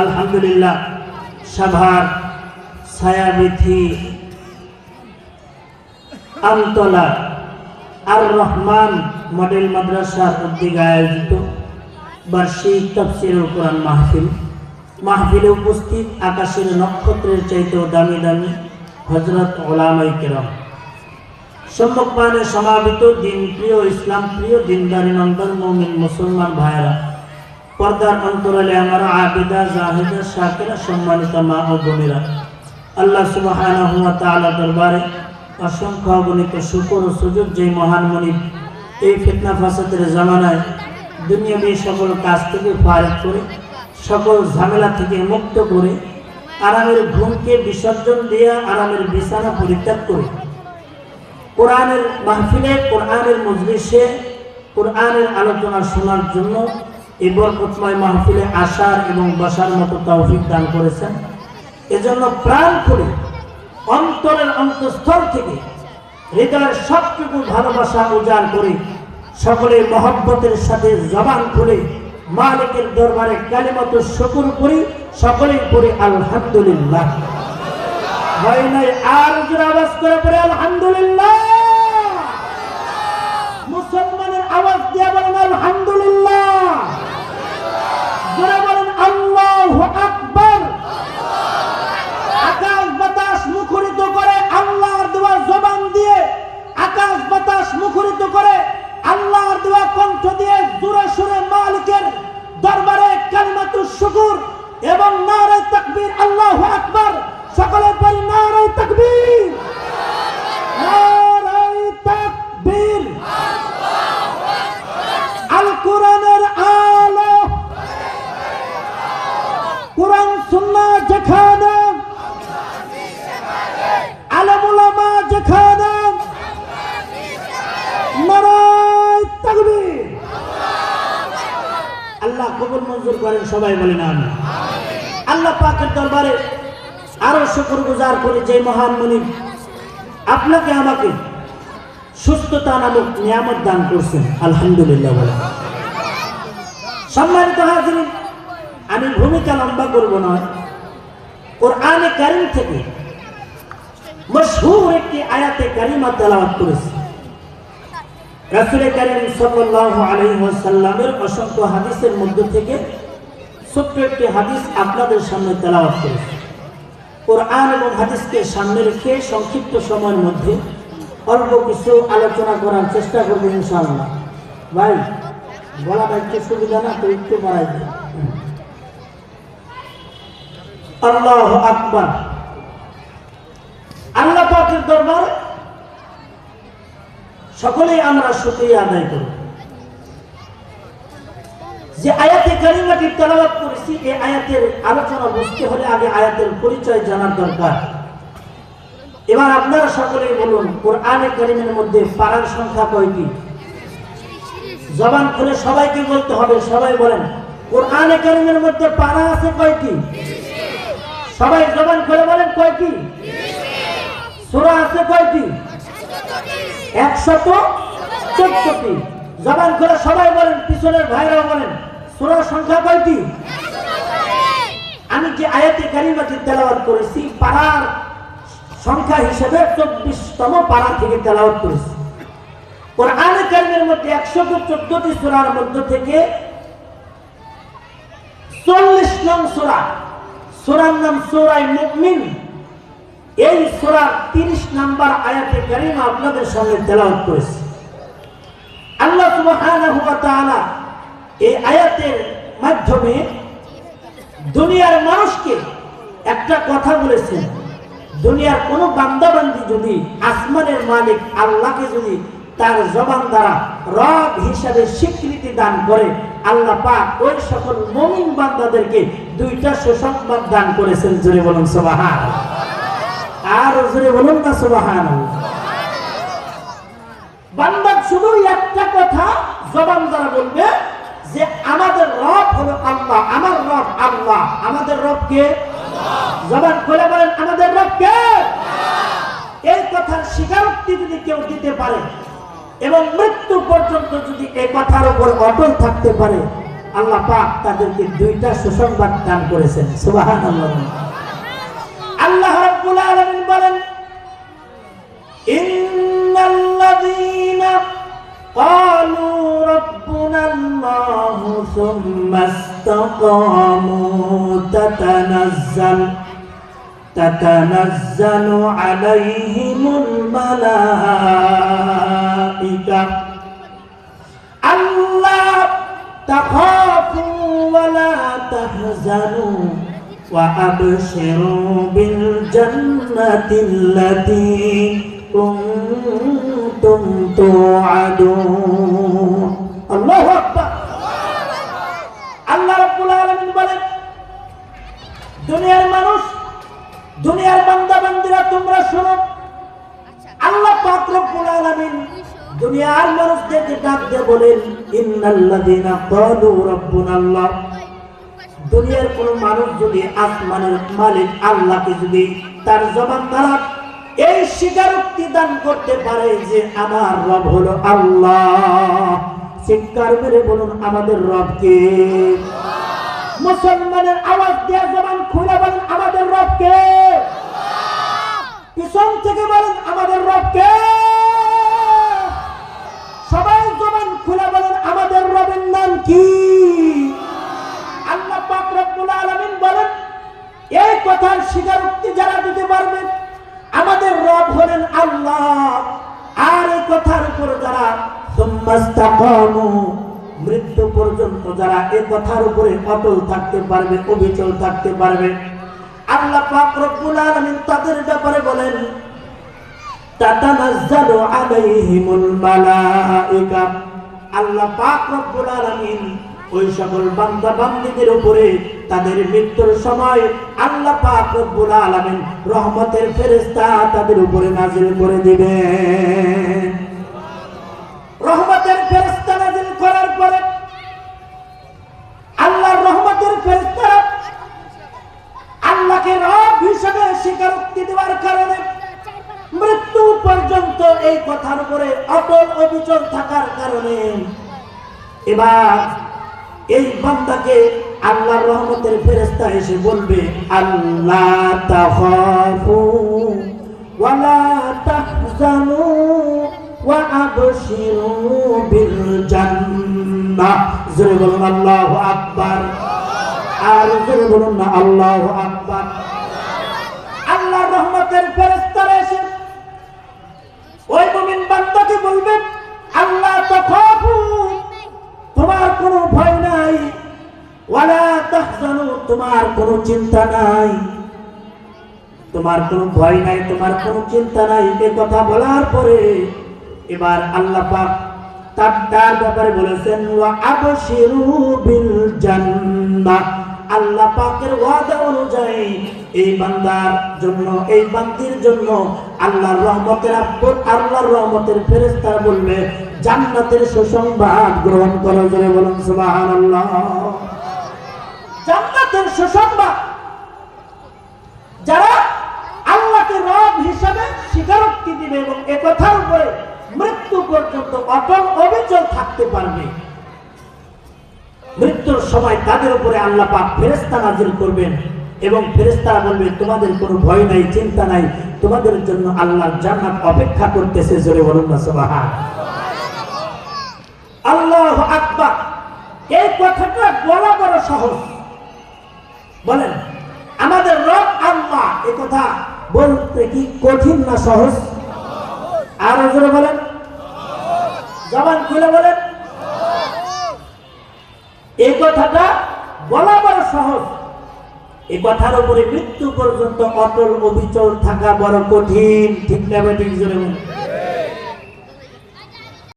আলহামদুলিল্লাহ ছায়াবিথি আমতলা আর রহমান মডেল মাদ্রাসার উদ্যোগে আয়োজিত বার্ষিক তফসিরুল কোরআন মাহফিল। মাহফিলে উপস্থিত আকাশের নক্ষত্রের চাইতেও দামি দামি হজরত ওলামাই কেরম। সম্মুখমানে সমাবেত দিন প্রিয় ইসলাম, প্রিয় দিনদারি নন্দন মমিন মুসলমান ভাইরা পর্দার অন্তরালে আমার আবেদা, জাহেদা শাকেরা সম্মানিত মা ও বোনেরা, আল্লাহ তাআলা দরবারে অসংখ্য অগণিত শুকর ও সুযোগ যে মহান মনিব এই ফিতনা ফাসাদের জামানায় দুনিয়াবী সকল কাজ থেকে ফারেক করে সকল ঝামেলা থেকে মুক্ত করে আরামের ঘুমকে বিসর্জন দিয়ে আরামের বিছানা পরিত্যাগ করে। কোরআনের মাহফিলে, কোরআনের মজলিসে, কোরআনের আলোচনা শোনার জন্য এই বরকতময় মাহফিলে আসার এবং বসার মতো তৌফিক দান করেছেন। এজন্য প্রাণ করে অন্তরের অন্তঃস্থল থেকে হৃদয়ের সবটুকু ভালোবাসা উজাড় করে সকলে মহব্বতের সাথে জবান করে মালিকের দরবারে কালিমত শকুর করি, সকলেই পড়ি, আলহামদুলিল্লাহ। হয় নাই? আর আওয়াজ করে পড়ে, আলহামদুলিল্লাহ মুসলমানের আওয়াজ দিয়ে বলেন আলহামদুলিল্লাহ জোরে বলেন আল্লাহু আকবার আকাশ বাতাস মুখরিত করে আল্লাহর দেওয়া জবান দিয়ে আকাশ বাতাস মুখরিত করে আল্লাহর দেওয়া কণ্ঠ দিয়ে জোরে সুরে মালিকের দরবারে কালিমাতু শুকুর এবং নারে তাকবীর, আল্লাহু আকবার। সকলে পড়ি নারে তাকবীর। নারে তাকবীর। আল কোরআনের আলো। কোরআন, সুন্নাহ যেখানে। আলমুলামা যেখানে। নারায় তাকবীর। আল্লাহ কবুল মঞ্জুর করেন, সবাই বলেন আমি আল্লাহ পাকের দরবারে আরও শুকর গুজার করে যে মহান মনিব আপনাকে আমাকে সুস্থতা নামক নিয়ামত দান করছেন। আলহামদুলিল্লাহ বলে সম্মানিত হাজির আমি ভূমিকা লম্বা করব না কোরআনে কারিম থেকে মশহুর একটি আয়াতে কারিমা তেলাওয়াত করেছি। রাসূল কারীম সাল্লাল্লাহু আলাইহি ওয়াসাল্লামের অসংখ্য হাদিসের মধ্যে থেকে ছোট্ট একটি হাদিস আপনাদের সামনে তেলাওয়াত করেছি। কোরআন এবং হাদিসকে সামনে রেখে সংক্ষিপ্ত সময়ের মধ্যে অল্প কিছু আলোচনা করার চেষ্টা করব ইনশাআল্লাহ। ভাই বলাটা একটু সুবিধা না তো একটু বাড়াই আল্লাহ আকবার। আল্লাহ পাকের দরবার সকলেই আমরা শুকরিয়া আদায় করি। যে আয়াতে কারিমাটি তেলাওয়াত করেছি, এই আয়াতের আলোচনা বুঝতে হলে আগে আয়াতের পরিচয় জানার দরকার। এবার আপনারা সকলেই বলুন, কোরআনে কারিমের মধ্যে পাড়ার সংখ্যা কয়টি? জবান খুলে সবাইকে বলতে হবে, সবাই বলেন, কোরআনে কারিমের মধ্যে পাড়া আছে কয়টি? সবাই জবান খুলে বলেন, কয়টি? সূরা আছে কয়টি? একশত চোদ্দটি। জবান করে সবাই বলেন, পিছনের ভাইরাও বলেন সূরার সংখ্যা কয়টি? আমি যে আয়াতে কারিমাটি তেলাওয়াত করেছি, পাড়ার সংখ্যা হিসেবে চব্বিশতম পাড়া থেকে তেলাওয়াত করেছি। কোরআনে কারিমের মধ্যে একশত চোদ্দটি সূরার মধ্য থেকে চল্লিশ নং সূরা, সূরার নাম সূরাই মুমিন। এই সূরার 30 নাম্বার আয়াতে কারিমা আপনাদের সঙ্গে তেলাওয়াত করেছি। আল্লাহ সুবহানাহু ওয়া তাআলা এই আয়াতের মাধ্যমে দুনিয়ার মানুষকে একটা কথা বলেছেন দুনিয়ার কোনো বান্দাবান্দি যদি আসমানের মালিক আল্লাহকে যদি তার জবান দ্বারা রব হিসাবে স্বীকৃতি দান করে, আল্লাহ পাক ওই সকল মমিন বান্দাদেরকে দুইটা সুসংবাদ দান করেছেন। জোরে বলুন সুবহান আর জোরে বলুন না সুবহান বান্দা শুধু একটা কথা জবান দ্বারা বলবে যে আমাদের রব হলো আল্লাহ, আমার রব আল্লাহ। আমাদের রব কে? জবান খুলে বলেন, আমাদের রবকে এই কথার স্বীকারোক্তি যদি কেউ দিতে পারে এবং মৃত্যু পর্যন্ত যদি এই কথার উপর অটল থাকতে পারে, আল্লাহ পাক তাদেরকে দুইটা সুসংবাদ দান করেছেন। সুবহানাল্লাহ। আল্লাহ রাব্বুল আলামিন বলেন, ইন্নাল্লাযীনা ثم استقاموا تتنزل تتنزل عليهم الملائكة ألا تخافوا ولا تحزنوا وأبشروا بالجنة التي كنتم توعدون الله দুনিয়ার মানুষ, দুনিয়ার বান্দা বান্দিরা তোমরা শোনো। আল্লাহ পাক রব্বুল আলামিন দুনিয়ার মানুষদেরকে ডাক দিয়ে বলেন, ইন্নাল্লাযীনা ক্বালু রাব্বুনাল্লাহ। দুনিয়ার কোন মানুষ যদি আসমানের মালিক, আল্লাহকে যদি তার জবান দ্বারা এই স্বীকারোক্তি দান করতে পারে যে আমার রব হলো আল্লাহ, চিৎকার করে বলুন, আমাদের রবকে মুসলমানের আওয়াজ দিয়ে জবান খুলে বলেন আমাদের রবকে পিছন থেকে বলেন আমাদের রবকে মৃত্যু পর্যন্ত যারা এই কথার উপরে অটল থাকতে পারবে, অবিচল থাকতে পারবে, আল্লাহ পাক রব্বুল আলামিন তাদের ব্যাপারে বলেন, তাতানাজ্জালু আলাইহিমুল মালাইকা। আল্লাহ পাক রব্বুল আলামিন ওই সকল বান্দা বান্দীদের উপরে তাদের মৃত্যুর সময় আল্লাহ পাক রব্বুল আলামিন রহমতের ফেরেশতা তাদের উপরে নাজিল করে দিবেন রহমতের ফেরেশতা নাজিল করার পরে আল্লাহর রহমতের ফেরেশতা আল্লাহকে রব হিসেবে স্বীকারোক্তি দেওয়ার কারণে মৃত্যু পর্যন্ত এই কথার উপরে অটল অবিচল থাকার কারণে এবার এই বান্দাকে আল্লাহর রহমতের ফেরেস্তা এসে বলবে, আল্লাহ তাখাফু আকবার। আর বলুন না, আল্লাহু আকবার। তোমার কোনো চিন্তা নাই। তোমার কোনো ভয় নাই, তোমার কোনো চিন্তা নাই। এ কথা বলার পরে এবার আল্লাহ পাক তার তার ব্যাপারে বলেছেন, ওয়া আবশিরু বিল জান্নাহ। আল্লাহ পাকের ওয়াদা অনুযায়ী এই বান্দার জন্য, এই বান্দির জন্য আল্লাহর রহমতের আল্লাহর রহমতের বলবে, জান্নাতের সুসংবাদ গ্রহণ করো। জোরে বলুন, সুবহানাল্লাহ। জান্নাতের সুসংবাদ। যারা আল্লাহকে রব হিসাবে স্বীকারোক্তি দিবে এবং এ কথার উপরে মৃত্যু পর্যন্ত অটল অবিচল থাকতে পারবে, মৃত্যুর সময় তাদের উপরে আল্লাহ পাক ফেরেস্তা নাজিল করবেন এবং ফেরেস্তারা বলবে, তোমাদের কোনো ভয় নাই, চিন্তা নাই, তোমাদের জন্য আল্লাহ জান্নাত অপেক্ষা করতেছে জোরে বলুন না, সুবহান। আল্লাহ আকবার। এই কথাটা বলা বড় সহজ। বলেন, আমাদের রব আল্লাহ এ কথা বলতে কি কঠিন না সহজ? আর জোরে বলেন। জবান খুলে বলেন। এই কথাটা বলা বড় সহজ। এই কথার উপরে মৃত্যু পর্যন্ত অটল অবিচল থাকা বড় কঠিন। ঠিক না ঠিক জোরে বলেন।